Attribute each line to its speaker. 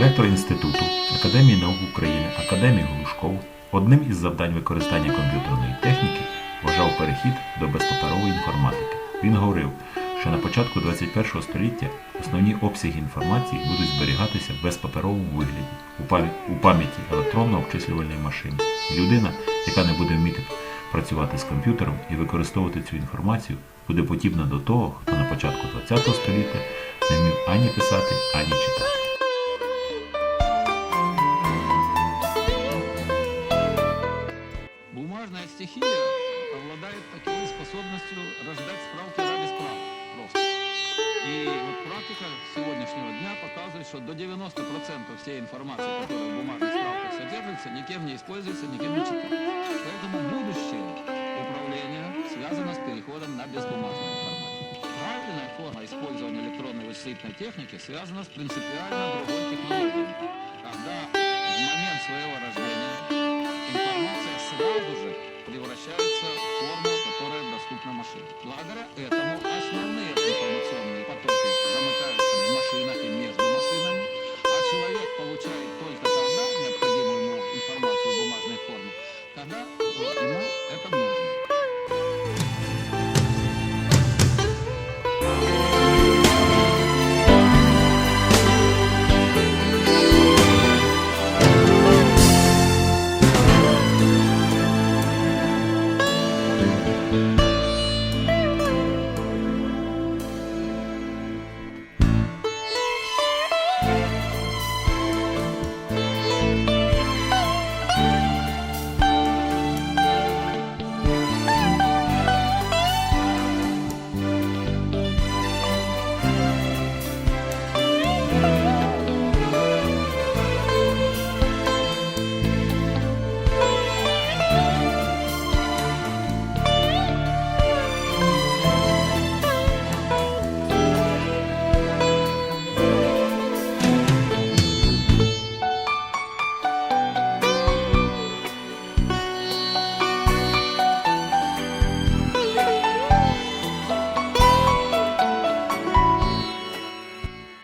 Speaker 1: Директор інституту Академії наук України Академій Глушков одним із завдань використання комп'ютерної техніки вважав перехід до безпаперової інформатики. Він говорив, що на початку 21 століття основні обсяги інформації будуть зберігатися в безпаперовому вигляді у пам'яті електронно-обчислювальної машини. Людина, яка не буде вміти працювати з комп'ютером і використовувати цю інформацію, буде подібна до того, хто на початку 20 століття не вмів ані писати, ані читати.
Speaker 2: Бумажная стихия обладает такой способностью рождать справки ради справок. Просто. И вот практика сегодняшнего дня показывает, что до 90% всей информации, которая в бумажных справках содержится, никем не используется, никем не читается. Поэтому будущее управления связано с переходом на безбумажную информатику. Правильная форма использования электронной вычислительной техники связана с принципиально другой